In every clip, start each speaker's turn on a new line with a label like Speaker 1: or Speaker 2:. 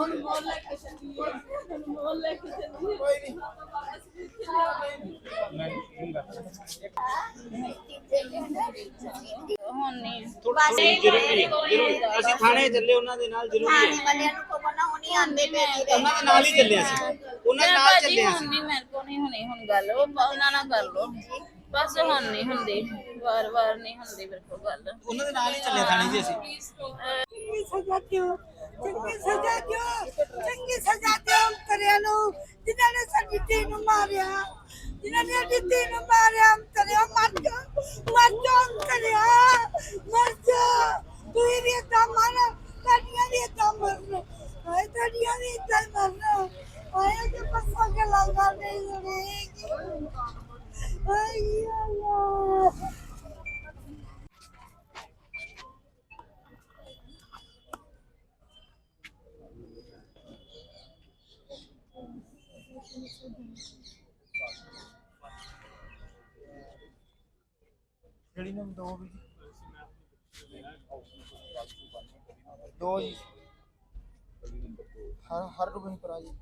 Speaker 1: ਅਨਮੋਲ ਲੈ ਕੇ ਚੱਲੀਏ ਅਨਮੋਲ ਲੈ ਕੇ ਚੱਲੀਏ ਕੋਈ ਨਹੀਂ ਹੁਣ ਨਹੀਂ
Speaker 2: ਥੋੜੀ ਜ਼ਰੂਰੀ ਜ਼ਰੂਰੀ ਅਸੀਂ ਥਾਣੇ ਚੱਲੇ ਉਹਨਾਂ ਦੇ ਨਾਲ ਜ਼ਰੂਰੀ ਹੈ
Speaker 3: ਥਾਣੇ ਵਾਲਿਆਂ ਨੂੰ ਕਹੋ ਨਾ ਹੁਣੀ ਆਂਦੇ ਪਏ ਨੇ
Speaker 2: ਉਹਨਾਂ ਦੇ ਨਾਲ ਹੀ ਚੱਲੇ ਅਸੀਂ ਉਹਨਾਂ ਦੇ ਨਾਲ ਚੱਲੇ
Speaker 1: ਹੁਣ
Speaker 2: ਅਸੀਂ
Speaker 1: ਨਹੀਂ ਮੇਰੇ ਕੋਲ ਨਹੀਂ ਹੁਣੀ ਹੁਣ ਗੱਲ ਉਹ ਉਹਨਾਂ ਨਾਲ ਕਰ ਲਓ ਬਸ ਹੁਣ ਨਹੀਂ ਹੁੰਦੀ ਵਾਰ ਵਾਰ ਨਹੀਂ ਹੁੰਦੀ ਮੇਰੇ ਕੋਲ ਗੱਲ
Speaker 2: ਉਹਨਾਂ ਦੇ ਨਾਲ ਹੀ ਚੱਲੇ ਥਾਣੇ ਜੀ ਅਸੀਂ
Speaker 3: ਚੰਗੀ ਸਜ਼ਾ ਦਿਓ ਚੰਗੀ ਸਜ਼ਾ ਦਿਓ ਚੰਗੀ ਸਜ਼ਾ ਦਿਓ ਤਰਿਆਂ ਨੂੰ? ਜਿਨ੍ਹਾਂ ਨੇ ਸਾਡੀ ਧੀ ਨੂੰ ਮਾਰਿਆ, ਜਿਨ੍ਹਾਂ ਨੇ ਸਾਡੀ ਧੀ ਨੂੰ ਮਾਰਿਆ ਤਰਿਆ ਮਰ ਜਾ ਮਰ ਜਾ ਤਰਿਆ ਮਰ ਜਾ। ਤੂੰ ਵੀ ਏਦਾਂ ਮਰ ਤੁਹਾਡੀਆਂ ਵੀ ਏਦਾਂ ਮਰਨ। ਹਾਏ, ਤੁਹਾਡੀਆਂ ਵੀ ਏਦਾਂ ਮਰਨ। ਹਾਏ ਕਿ ਪੱਸਾ ਕੇ ਲੰਗਾ ਨਹੀਂ ਸੁਣੇਗੀ ਹਾਏ
Speaker 4: ਜਿਹੜੀ ਨੂੰ ਦੋ ਵੀ ਦੋ ਜੀ। ਹਰ ਹਰ ਰੁਪਏ ਪਰ ਜੀ।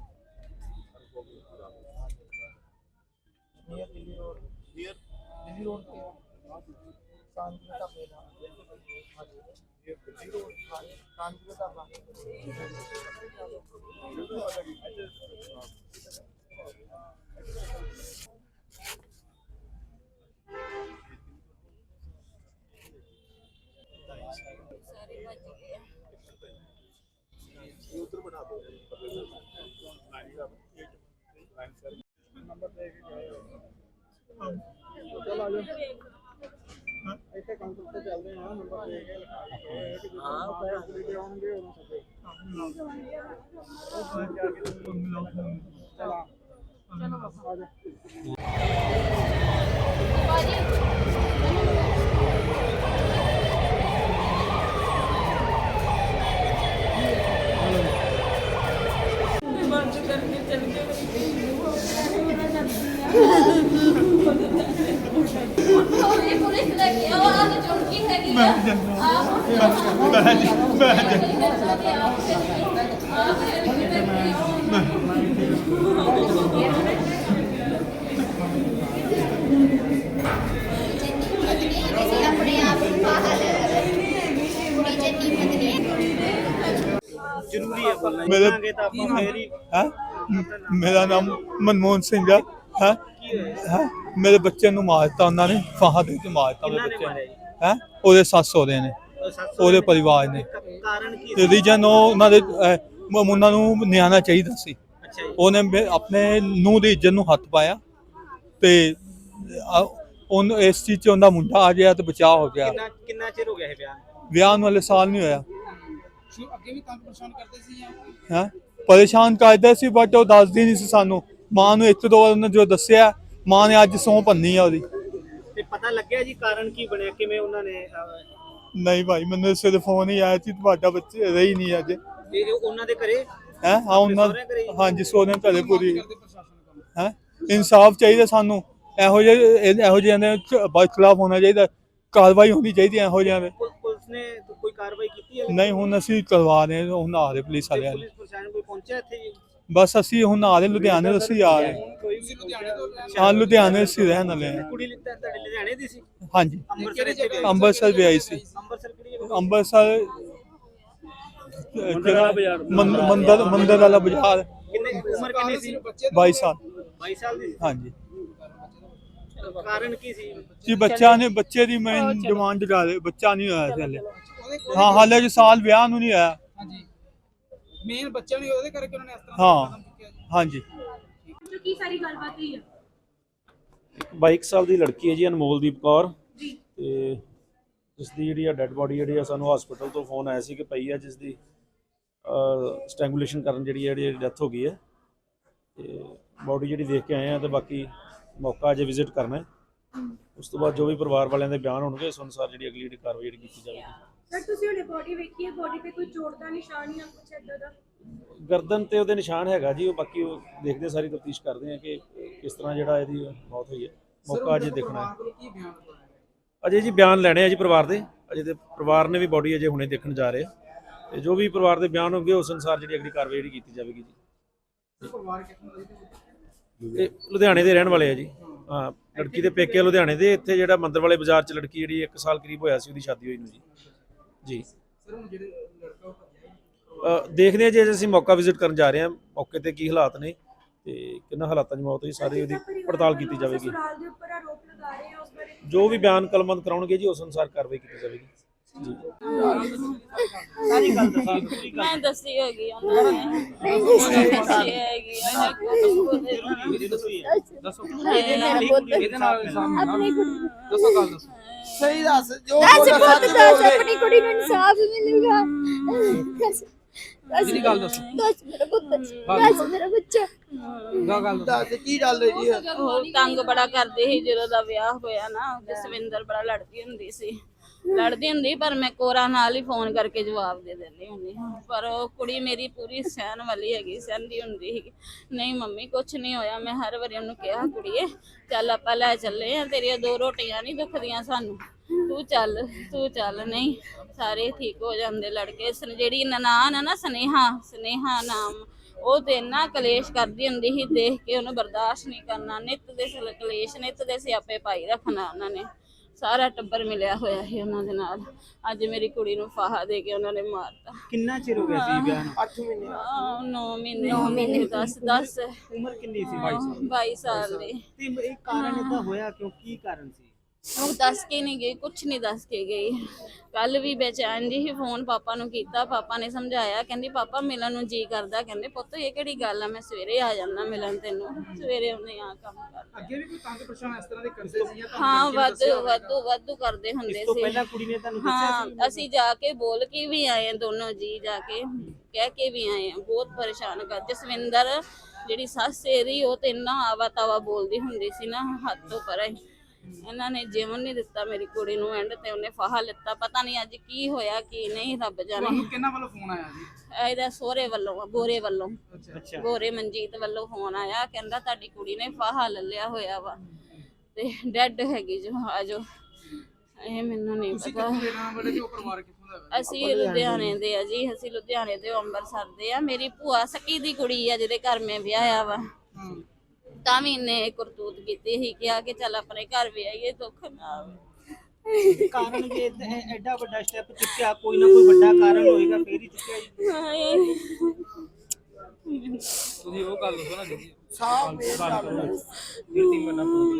Speaker 4: Near Delhi road near Delhi road ਤੇ ਕਾਨਪੁਰ ਦਾ। ਮੇਲਾ ਹਾਂਜੀ ਇਹ ਦਿੱਲੀ ਰੋਡ ਹਾਂਜੀ ਕਾਨਪੁਰ ਦਾ ਬਾ ਇੱਥੇ ਕਾਊਂਟਰ ਤੇ ਚੱਲਦੇ ਆ ਨੰਬਰ ਦੇ ਕੇ ਹਾਂ ਪੈਸੇ ਦੇ ਆਉਣਗੇ ਉਹਨਾਂ ਸਭੇ ਚਲਾ ਚਲੋ ਆ ਜਾ
Speaker 1: ਬੰਦ ਕਰਕੇ ਚੱਲ ਗਏ ਪੁਲਿਸ ਲੈ ਕੇ ਆਓ ਆ ਤੇ ਚੌਂਕੀ ਹੈਗੀ ਮੈਂ
Speaker 2: ਜ਼ਰੂਰੀ ਹੈ ਬੋਲਣਾ
Speaker 5: ਮੇਰੇ-
Speaker 2: ਜਾਵਾਂਗੇ ਤਾਂ ਆਪਾਂ ਫੇਰ ਹੀ
Speaker 5: ਹੈ ਮੇਰਾ ਨਾਮ ਮਨਮੋਹਨ ਸਿੰਘ ਹੈ ਹੈ ਹੈ ਮੇਰੇ ਬੱਚੇ ਨੂੰ ਮਾਰਤਾ ਉਹਨਾਂ ਨੇ ਫਾਹਾ ਦੇ ਕੇ ਮੇਰੇ
Speaker 2: ਕਿਹਨਾਂ ਨੇ
Speaker 5: ਬੱਚੇ
Speaker 2: ਮਾਰਿਆ
Speaker 5: ਨੂੰ ਹੈ? ਉਹਦੇ ਸੱਸ ਸਹੁਰੇ ਨੇ। ਉਹਦੇ ਪਰਿਵਾਰ ਨੇ।
Speaker 2: ਕਾਰਨ ਕੀ?
Speaker 5: ਰੀਜਨ ਉਹ ਉਹਨਾਂ ਦੇ ਅਹ, ਮ- ਉਹਨਾਂ ਨੂੰ ਨਿਆਣਾ ਚਾਹੀਦਾ ਸੀ।
Speaker 2: ਅੱਛਾ ਜੀ।
Speaker 5: ਉਹਨੇ ਆਪਣੇ ਨੂੰ ਦੀ ਇੱਜ਼ਤ ਨੂੰ ਹੱਥ ਪਾਇਆ ਤੇ ਉਹਨੂੰ ਇਸ ਚੀਜ਼ 'ਚ ਉਹਦਾ ਮੁੰਡਾ ਆ ਗਿਆ ਤੇ ਬਚਾਅ ਹੋ ਗਿਆ।
Speaker 2: ਕਿੰਨਾ ਕਿੰਨਾ ਚਿਰ ਹੋ ਗਿਆ ਇਹ ਬਿਆਨ
Speaker 5: ਵਿਆਹ ਨੂੰ ਵਾਲੇ ਸਾਲ ਨਹੀਂ ਹੋਇਆ।
Speaker 4: ਅੱਗੇ ਵੀ ਤੰਗ ਪਰੇਸ਼ਾਨ ਕਰਦੇ ਸੀ ਜਾਂ?
Speaker 5: ਹੈ? ਪਰੇਸ਼ਾਨ ਕਰਦੇ ਸੀ ਬਟ ਉਹ ਦੱਸਦੀ ਨਹੀਂ ਸੀ ਸਾਨੂੰ। ਮਾਂ ਨੂੰ ਇੱਕ ਦੋ ਵਾਰ ਉਹਨੇ ਜੋ ਦੱਸਿਆ ਮਾਂ ਨੇ ਅੱਜ ਸੌਂ ਭੰਨੀ ਆ ਉਹਦੀ।
Speaker 2: ਤੇ ਪਤਾ ਲੱਗਿਆ ਜੀ ਕਾਰਨ ਕੀ ਬਣਿਆ? ਕਿਵੇਂ ਉਹਨਾਂ ਨੇ
Speaker 5: ਨਹੀਂ ਭਾਈ ਮੈਨੂੰ ਸਿਰ ਫੋਨ ਹੀ ਆਇਆ ਸੀ ਤੁਹਾਡਾ ਬੱਚੇ ਰਹੀ ਨਹੀਂ ਅੱਜ।
Speaker 2: ਇਹ ਉਹਨਾਂ ਦੇ ਘਰੇ?
Speaker 5: ਹੈ? ਹਾਂ ਉਹਨਾਂ
Speaker 2: ਸਹੁਰੇ ਘਰੇ ਹੀ?
Speaker 5: ਹਾਂਜੀ ਸੋਨੇ ਘਰੇ ਪੂਰੀ। ਹੈ? ਇਨਸਾਫ ਚਾਹੀਦਾ ਸਾਨੂੰ। ਇਹੋ ਜਿਹੇ ਇਹ- ਇਹੋ ਜਿਹਿਆਂ ਦੇ ਖਿਲਾਫ ਹੋਣਾ ਚਾਹੀਦਾ। ਕਾਰਵਾਈ ਹੋਣੀ ਚਾਹੀਦੀ ਹੈ ਇਹੋ ਜਿਹਿਆਂ ਦੇ।
Speaker 2: ਪੁਲ- ਪੁਲਿਸ ਨੇ ਕੋਈ ਕਾਰਵਾਈ ਕੀਤੀ ਹੈ?
Speaker 5: ਨਹੀਂ ਹੁਣ ਅਸੀਂ ਕਰਵਾ ਰਹੇ ਹਾਂ, ਹੁਣ ਆ ਰਹੇ ਪੁਲਿਸ
Speaker 2: ਤੇ
Speaker 5: ਵਾਲਿਆਂ ਨੇ।
Speaker 2: ਪੁਲਿਸ ਪ੍ਰਸ਼ਾਸਨ ਕੋਈ ਪਹੁੰਚਿਆ ਇੱਥੇ ਜੀ?
Speaker 5: ਬਸ ਅਸੀਂ ਹੁਣ ਆ ਰਹੇ ਲੁਧਿਆਣੇ ਤੋਂ ਅਸੀਂ ਆ ਰਹੇ
Speaker 2: ਵੀ ਲੁਧਿਆਣੇ ਤੋਂ
Speaker 5: ਹਾਂ ਲੁਧਿਆਣੇ ਅਸੀਂ ਰਹਿਣ ਵਾਲੇ ਹਾਂ।
Speaker 2: ਕੁੜੀ ਲਿੱਤਾ ਤੁਹਾਡੇ ਲੁਧਿਆਣੇ ਦੀ ਸੀ?
Speaker 5: ਹਾਂਜੀ।
Speaker 2: ਅੰਮ੍ਰਿਤਸਰ ਇੱਥੇ ਗਈ?
Speaker 5: ਅੰਮ੍ਰਿਤਸਰ ਵੀ ਆਈ ਸੀ।
Speaker 2: ਅੰਮ੍ਰਿਤਸਰ ਕਿਹੜੀ ਜਗ੍ਹਾ?
Speaker 5: ਅੰਮ੍ਰਿਤਸਰ ਜਿਹੜਾ ਮੰਦ- ਮੰਦਰ ਮੰਦਰ ਵਾਲਾ ਬਾਜ਼ਾਰ।
Speaker 2: ਕਿੰਨੇ ਉਮਰ ਕਿੰਨੀ ਸੀ?
Speaker 5: 22 ਸਾਲ।
Speaker 2: 22 ਸਾਲ ਦੀ
Speaker 5: ਹਾਂਜੀ।
Speaker 2: ਸੀ ਕਾਰਨ ਕੀ ਸੀ?
Speaker 5: ਜੀ ਬੱਚਾ ਨੇ ਬੱਚੇ ਦੀ ਮੈਂ ਡਿਮਾਂਡ ਕਰ ਰਹੇ ਬੱਚਾ ਨਹੀਂ ਹੋਇਆ ਸੀ ਹਲੇ। ਹਾਂ ਹਾਲੇ ਜੀ ਸਾਲ ਵਿਆਹ ਨੂੰ ਨਹੀਂ ਆਇਆ।
Speaker 4: ਹਾਂਜੀ। ਮੇਨ ਬੱਚਿਆਂ ਨੇ ਉਹਦੇ ਕਰਕੇ ਉਹਨਾਂ ਨੇ ਇਸ ਤਰ੍ਹਾਂ
Speaker 5: ਹਾਂ। ਹਾਂਜੀ।
Speaker 1: ਕੀ ਸਾਰੀ ਗੱਲਬਾਤ ਹੋਈ ਆ?
Speaker 6: 22 ਸਾਲ ਦੀ ਲੜਕੀ ਹੈ ਜੀ ਅਨਮੋਲਦੀਪ ਕੌਰ। ਤੇ ਜਿਸ ਦੀ ਜਿਹੜੀ ਆ ਡੈੱਡ ਬੋਡੀ ਜਿਹੜੀ ਆ ਸਾਨੂੰ ਹਸਪੀਟਲ ਤੋਂ ਫੋਨ ਆਇਆ ਸੀ ਕਿ ਪਈ ਆ ਜਿਸ ਦੀ ਸਟ੍ਰੈਂਗੂਲੇਸ਼ਨ ਕਰਨ ਜਿਹੜੀ ਜਿਹੜੀ ਡੈਥ ਹੋ ਗਈ ਹੈ ਤੇ ਬੋਡੀ ਜਿਹੜੀ ਦੇਖ ਕੇ ਆਏ ਆ ਤੇ ਬਾਕੀ ਮੌਕਾ ਅਜੇ ਵਿਜ਼ਿਟ ਕਰਨਾ ਹੈ। ਉਸ ਤੋਂ ਬਾਅਦ ਜੋ ਵੀ ਪਰਿਵਾਰ ਵਾਲਿਆਂ ਦੇ ਬਿਆਨ ਹੋਣਗੇ ਉਸ ਅਨੁਸਾਰ ਜਿਹੜੀ ਅਗਲੀ ਜਿਹੜੀ ਕਾਰਵਾਈ ਜਿਹੜੀ ਕੀਤੀ ਜਾਵੇਗੀ।
Speaker 7: ਸਰ ਤੁਸੀਂ ਉਹਨੇ ਬੋਡੀ ਵੇਖੀ ਹੈ? ਬੋਡੀ ਤੇ ਕੋਈ ਚੋਟ ਦਾ ਨਿਸ਼ਾਨ ਜਾਂ ਕੁਛ ਏਦਾਂ ਦਾ?
Speaker 6: ਗਰਦਨ ਤੇ ਉਹਦੇ ਨਿਸ਼ਾਨ ਹੈਗਾ ਜੀ ਉਹ ਬਾਕੀ ਉਹ ਦੇਖਦੇ ਸਾਰੀ ਤਫਤੀਸ਼ ਕਰਦੇ ਆ ਕਿ ਕਿਸ ਤਰ੍ਹਾਂ ਜਿਹੜਾ ਇਹਦੀ ਮੌਤ ਹੋਈ ਹੈ। ਮੌਕਾ ਅਜੇ ਦੇਖਣਾ ਹੈ। ਅਜੇ ਜੀ ਬਿਆਨ ਲੈਣੇ ਆ ਜੀ ਪਰਿਵਾਰ ਦੇ। ਅਜੇ ਤੇ ਪਰਿਵਾਰ ਨੇ ਵੀ ਬੋਡੀ ਅਜੇ ਹੁਣੇ ਦੇਖਣ ਜਾ ਰਹੇ ਆ। ਤੇ ਜੋ ਵੀ ਪਰਿਵਾਰ ਦੇ ਬਿਆਨ ਹੋਣਗੇ ਉਸ ਅਨੁਸਾਰ ਜਿਹੜੀ ਅਗਲੀ ਕਾਰਵਾਈ ਜਿਹੜੀ ਕੀਤੀ ਜਾਵੇਗੀ ਜੀ।
Speaker 4: ਪਰਿਵਾਰ
Speaker 6: ਇਹ ਲੁਧਿਆਣੇ ਦੇ ਰਹਿਣ ਵਾਲੇ ਆ ਜੀ। ਹਾਂ ਲੜਕੀ ਦੇ ਪੇਕੇ ਲੁਧਿਆਣੇ ਦੇ। ਇੱਥੇ ਜਿਹੜਾ ਮੰਦਰ ਵਾਲੇ ਬਾਜ਼ਾਰ 'ਚ ਲੜਕੀ ਜਿਹੜੀ 1 ਸਾਲ ਕਰੀਬ ਹੋਇਆ ਸੀ ਉਹਦੀ ਸ਼ਾਦੀ ਹੋਈ ਨੂੰ ਜੀ। ਜੀ।
Speaker 4: ਸਰ ਹੁਣ ਜਿਹੜੇ ਲੜਕਾ
Speaker 6: ਦੇਖਦੇ ਹਾਂ ਜੀ ਅੱਜ ਅਸੀਂ ਮੌਕਾ ਵਿਜ਼ਿਟ ਕਰਨ ਜਾ ਰਹੇ ਹਾਂ ਮੌਕੇ ਤੇ ਕੀ ਹਾਲਾਤ ਨੇ ਤੇ ਕਿੰਨਾ ਹਾਲਾਤਾਂ 'ਚ ਮੌਤ ਹੋਈ ਸਾਰੀ ਉਹਦੀ ਪੜਤਾਲ ਕੀਤੀ ਜਾਵੇਗੀ।
Speaker 7: ਸਸੁਰਾਲ ਦੇ ਉੱਪਰ ਆਰੋਪ ਲਗਾ ਰਹੇ ਆ ਉਸ ਬਾਰੇ
Speaker 6: ਜੋ ਵੀ ਬਿਆਨ ਕਲਮਬੰਦ ਕਰਾਉਣਗੇ ਜੀ ਉਸ ਅਨੁਸਾਰ ਕਾਰਵਾਈ ਕੀਤੀ ਜਾਵੇਗੀ। ਜੀ।
Speaker 2: ਸਾਰੀ ਗੱਲ ਦੱਸੋ ਤੁਸੀਂ
Speaker 1: ਮੈਂ ਦੱਸੀ ਹੈਗੀ ਉਹਨਾਂ ਨੇ। ਦੱਸੀ ਹੈਗੀ ਉਹਨਾਂ ਕੋਲ
Speaker 2: ਇਹ ਦੱਸੋ ਹੀ ਹੈ। ਦੱਸੋ ਇਹਦੇ ਨਾਲ ਇਹਦੇ ਨਾਲ
Speaker 8: ਆਪਣੀ ਕੁੜੀ
Speaker 2: ਦੱਸੋ ਗੱਲ ਦੱਸੋ।
Speaker 4: ਸਹੀ ਦੱਸ ਜੋ
Speaker 8: ਆਪਣੀ ਕੁੜੀ ਨੂੰ ਇਨਸਾਫ ਮਿਲੂਗਾ। ਦੱਸ ਦੱਸ
Speaker 2: ਜਿਹੜੀ ਗੱਲ ਦੱਸੋ।
Speaker 8: ਦੱਸ ਮੇਰਾ ਪੁੱਤ ਦੱਸ ਮੇਰਾ ਬੱਚਾ
Speaker 2: ਗਾ ਗੱਲ ਦੱਸੋ?
Speaker 4: ਦੱਸ ਕੀ ਗੱਲ ਹੈ ਜੀ
Speaker 1: ਉਹ ਤੰਗ ਬੜਾ ਕਰਦੇ ਸੀ ਜਦੋਂ ਦਾ ਵਿਆਹ ਹੋਇਆ ਨਾ ਜਸਵਿੰਦਰ ਬੜਾ ਲੜਦੀ ਹੁੰਦੀ ਸੀ। ਲੜਦੀ ਹੁੰਦੀ ਪਰ ਮੈਂ ਕੋਰਾ ਨਾਲ ਹੀ ਫੋਨ ਕਰਕੇ ਜਵਾਬ ਦੇ ਦਿੰਦੀ ਹੁੰਦੀ ਪਰ ਉਹ ਕੁੜੀ ਮੇਰੀ ਪੂਰੀ ਸਹਿਣ ਵਾਲੀ ਹੈਗੀ ਸਹਿੰਦੀ ਹੁੰਦੀ ਸੀ। ਨਹੀਂ ਮੰਮੀ ਕੁਛ ਨਹੀਂ ਹੋਇਆ ਮੈਂ ਹਰ ਵਾਰੀ ਉਹਨੂੰ ਕਿਹਾ ਕੁੜੀਏ ਚੱਲ ਆਪਾਂ ਲੈ ਚੱਲੇ ਆ ਤੇਰੀਆਂ ਦੋ ਰੋਟੀਆਂ ਨਹੀਂ ਦੁਖਦੀਆਂ ਸਾਨੂੰ। ਤੂੰ ਚੱਲ ਤੂੰ ਚੱਲ ਨਹੀਂ ਸਾਰੇ ਠੀਕ ਹੋ ਜਾਂਦੇ ਲੜਕੇ। ਸਨ ਜਿਹੜੀ ਨਨਾਣ ਆ ਨਾ ਸਨੇਹਾ ਸਨੇਹਾ ਨਾਮ ਉਹ ਤੇ ਇੰਨਾ ਕਲੇਸ਼ ਕਰਦੀ ਹੁੰਦੀ ਸੀ ਦੇਖ ਕੇ ਉਹਨੂੰ ਬਰਦਾਸ਼ਤ ਨਹੀਂ ਕਰਨਾ। ਨਿੱਤ ਦੇ ਸਿਲ ਕਲੇਸ਼ ਨਿੱਤ ਦੇ ਸਿਆਪੇ ਪਾਈ ਰੱਖਣਾ ਉਹਨਾਂ ਨੇ। ਸਾਰਾ ਟੱਬਰ ਮਿਲਿਆ ਹੋਇਆ ਸੀ ਉਹਨਾਂ ਦੇ ਨਾਲ। ਅੱਜ ਮੇਰੀ ਕੁੜੀ ਨੂੰ ਫਾਹਾ ਦੇ ਕੇ ਉਹਨਾਂ ਨੇ ਮਾਰਤਾ।
Speaker 2: ਕਿੰਨਾ ਚਿਰ ਹੋ ਗਿਆ ਸੀ ਵਿਆਹ ਨੂੰ?
Speaker 4: 8 ਮਹੀਨੇ।
Speaker 1: 9 ਮਹੀਨੇ 9 ਮਹੀਨੇ। 10 10
Speaker 2: ਉਮਰ ਕਿੰਨੀ ਸੀ? 22 ਸਾਲ।
Speaker 1: 22 ਸਾਲ ਦੀ।
Speaker 2: ਤੇ ਇਹ ਕਾਰਨ ਇਦਾਂ ਹੋਇਆ ਕਿਉਂ? ਕੀ ਕਾਰਨ ਸੀ?
Speaker 1: ਉਹ ਦੱਸ ਕੇ ਨਹੀਂ ਗਈ ਕੁਛ ਨਹੀਂ ਦੱਸ ਕੇ ਗਈ। ਕੱਲ ਵੀ ਬੇਚੈਨ ਜੀ ਹੀ ਫੋਨ ਪਾਪਾ ਨੂੰ ਕੀਤਾ ਪਾਪਾ ਨੇ ਸਮਝਾਇਆ ਕਹਿੰਦੀ ਪਾਪਾ ਮਿਲਣ ਨੂੰ ਜੀ ਕਰਦਾ। ਕਹਿੰਦੇ ਪੁੱਤ ਇਹ ਕਿਹੜੀ ਗੱਲ ਆ? ਮੈਂ ਸਵੇਰੇ ਆ ਜਾਣਾ ਮਿਲਣ ਤੈਨੂੰ। ਸਵੇਰੇ ਉਹਨੇ ਆ ਕੰਮ ਕਰ
Speaker 4: ਅੱਗੇ ਵੀ ਕੋਈ ਤੰਗ ਪਰੇਸ਼ਾਨ ਇਸ ਤਰ੍ਹਾਂ ਦੇ ਕਰਦੇ ਸੀ ਜਾਂ
Speaker 1: ਹਾਂ ਵਾਧੂ ਵਾਧੂ ਵਾਧੂ ਕਰਦੇ ਹੁੰਦੇ
Speaker 2: ਤੋਂ
Speaker 1: ਸੀ।
Speaker 2: ਪਹਿਲਾਂ ਕੁੜੀ ਨੇ ਤੁਹਾਨੂੰ ਦੱਸਿਆ
Speaker 1: ਹਾਂ ਅਸੀਂ ਜਾ ਕੇ ਬੋਲ ਕੇ ਵੀ ਆਏ ਦੋਨੋਂ ਜੀ ਜਾ ਕੇ ਕਹਿ ਕੇ ਵੀ ਆਏ ਆ ਬਹੁਤ ਪਰੇਸ਼ਾਨ ਕਰ ਜਸਵਿੰਦਰ ਜਿਹੜੀ ਸੱਸ ਇਹਦੀ ਉਹ ਤੇ ਇੰਨਾ ਆਵਾ ਤਾਵਾ ਬੋਲਦੀ ਹੁੰਦੀ ਸੀ ਨਾ ਤੋਂ ਪਰੇ ਇਹਨਾਂ ਨੇ ਜੀਵਨ ਨਹੀਂ ਦਿੱਤਾ ਮੇਰੀ ਕੁੜੀ ਨੂੰ ਐਂਡ ਤੇ ਉਹਨੇ ਫਾਹਾ ਲਿੱਤਾ। ਪਤਾ ਨਹੀਂ ਅੱਜ ਕੀ ਹੋਇਆ ਕੀ ਨਹੀਂ ਰੱਬ ਜਾਣੇ।
Speaker 4: ਤੁਹਾਨੂੰ ਕਿਹਨਾਂ ਵੱਲੋਂ ਫੋਨ ਆਇਆ ਜੀ?
Speaker 1: ਇਹਦਾ ਸਹੁਰੇ ਵੱਲੋਂ ਗੋਰੇ ਵੱਲੋਂ।
Speaker 2: ਅੱਛਾ
Speaker 1: ਗੋਰੇ ਮਨਜੀਤ ਵੱਲੋਂ ਫੋਨ ਆਇਆ ਕਹਿੰਦਾ ਤੁਹਾਡੀ ਕੁੜੀ ਨੇ ਫਾਹਾ ਲੱਲਿਆ ਹੋਇਆ ਵਾ। ਤੇ ਡੈਡ ਹੈਗੀ ਜੋ ਆਜੋ। ਇਹ ਮੈਨੂੰ ਨਹੀਂ ਪਤਾ।
Speaker 4: ਕਿੱਥੋਂ ਦੇ ਨਾਮ ਵਾਲੇ ਤੇ ਉਹ ਪਰਿਵਾਰ ਕਿੱਥੋਂ ਦਾ ਹੈ
Speaker 1: ਅਸੀਂ ਲੁਧਿਆਣੇ ਦੇ ਆ ਜੀ ਅਸੀਂ ਲੁਧਿਆਣੇ ਦੇ ਅੰਮ੍ਰਿਤਸਰ ਦੇ ਆ। ਮੇਰੀ ਭੂਆ ਸਕੀ ਦੀ ਕੁੜੀ ਆ ਜਿਹਦੇ ਘਰ ਮੈਂ ਵਿਆਹਿਆ ਵਾ। ਤਾਂ ਵੀ ਇਹਨੇ ਕਰਤੂਤ ਕੀਤੀ ਸੀ ਕਿਹਾ ਕਿ ਚੱਲ ਆਪਣੇ ਘਰ ਵਿਆਹੀਏ ਦੁੱਖ ਨਾ ਆਵੇ
Speaker 2: ਕਾਰਨ ਜੇ ਏਦਾਂ- ਐਡਾ ਵੱਡਾ ਸਟੈਪ ਚੁੱਕਿਆ ਕੋਈ ਨਾ ਕੋਈ ਵੱਡਾ ਕਾਰਨ ਹੋਏਗਾ ਫੇਰ ਹੀ ਚੁੱਕਿਆ ਜੀ।
Speaker 1: ਹਾਏ।
Speaker 2: ਤੁਸੀਂ ਉਹ ਗੱਲ ਦੱਸੋ ਨਾ ਜੀ।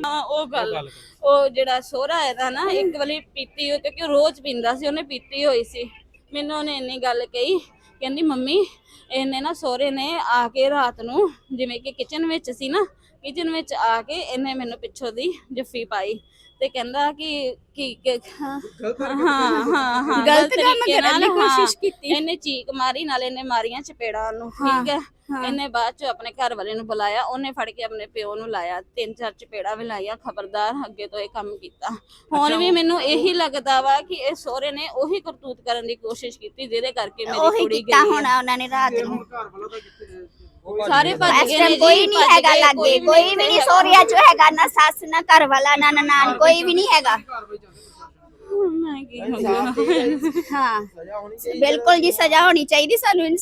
Speaker 1: ਹਾਂ ਉਹ ਗੱਲ। ਉਹ ਜਿਹੜਾ ਸੋਹਰਾ ਇਹਦਾ ਨਾ ਇੱਕ ਵਾਰੀ ਪੀਤੀ ਹੋਈ ਕਿਉਂਕਿ ਉਹ ਰੋਜ਼ ਪੀਂਦਾ ਸੀ ਉਹਨੇ ਪੀਤੀ ਹੋਈ ਸੀ। ਮੈਨੂੰ ਉਹਨੇ ਇੰਨੀ ਗੱਲ ਕਹੀ ਕਹਿੰਦੀ ਮੰਮੀ ਇਹਨੇ ਨਾ ਸੋਹਰੇ ਨੇ ਆ ਕੇ ਰਾਤ ਨੂੰ ਜਿਵੇਂ ਕਿ ਕਿਚਨ ਵਿੱਚ ਸੀ ਨਾ ਕਿਚਨ ਵਿੱਚ ਆ ਕੇ ਇਹਨੇ ਮੈਨੂੰ ਪਿੱਛੋਂ ਦੀ ਜੱਫੀ ਪਾਈ ਤੇ ਕਹਿੰਦਾ ਕਿ ਕਿ ਹਾਂ ਹਾਂ ਹਾਂ ਹਾਂ
Speaker 8: ਗਲਤ ਕੰਮ ਕਰਨ ਦੀ ਕੋਸ਼ਿਸ਼। ਕੀਤੀ।
Speaker 1: ਇਹਨੇ ਚੀਕ ਮਾਰੀ ਨਾਲ ਇਹਨੇ ਮਾਰੀਆਂ ਚਪੇੜਾਂ ਨੂੰ ਠੀਕ ਹੈ ਇਹਨੇ ਬਾਅਦ ਚ ਆਪਣੇ ਘਰ ਵਾਲੇ ਨੂੰ ਬੁਲਾਇਆ ਉਹਨੇ ਫੜ ਕੇ ਆਪਣੇ ਪਿਓ ਨੂੰ ਲਾਇਆ ਤਿੰਨ ਚਾਰ ਚਪੇੜਾਂ ਵੀ ਲਾਈਆਂ ਖਬਰਦਾਰ ਅੱਗੇ ਤੋਂ ਇਹ ਕੰਮ ਕੀਤਾ। ਹੁਣ ਵੀ ਮੈਨੂੰ ਇਹੀ ਲੱਗਦਾ ਵਾ ਕਿ ਇਹ ਸਹੁਰੇ ਨੇ ਉਹੀ ਕਰਤੂਤ ਕਰਨ ਦੀ ਕੋਸ਼ਿਸ਼ ਕੀਤੀ ਜਿਹਦੇ ਕਰਕੇ ਮੇਰੀ
Speaker 8: ਉਹੀ
Speaker 1: ਕੁੜੀ
Speaker 8: ਕੀਤਾ
Speaker 1: ਗਈ
Speaker 8: ਹੋਣਾ ਉਹਨਾਂ ਨੇ ਰਾਤ ਨੂੰ।
Speaker 4: ਘਰ ਵਾਲਾ ਤਾਂ ਕਿੱਥੇ
Speaker 1: ਸਾਰੇ ਭੱਜ
Speaker 8: ਇਸ
Speaker 1: ਗਏ
Speaker 8: ਟਾਈਮ
Speaker 1: ਨੇ
Speaker 8: ਕੋਈ
Speaker 1: ਜੀ,
Speaker 8: ਨਹੀਂ
Speaker 1: ਭੱਜ
Speaker 8: ਹੈਗਾ
Speaker 1: ਗਏ,
Speaker 8: ਲਾਗੇ ਕੋਈ ਵੀ ਨਹੀਂ ਸੋਰੀਆ ਚ ਹੈਗਾ ਨਾ ਸੱਸ ਨਾ ਘਰ ਵਾਲਾ ਨਾ ਨਨਾਣ ਕੋਈ ਵੀ ਨਹੀਂ ਹੈਗਾ।
Speaker 4: ਕਾਰਵਾਈ ਚੱਲ ਰਹੀ
Speaker 1: ਮੈਂ ਕੀ ਕਰਾਂ
Speaker 8: ਹਾਂ? ਬਿਲਕੁਲ ਜੀ ਸਜ਼ਾ ਹੋਣੀ ਚਾਹੀਦੀ ਸਾਨੂੰ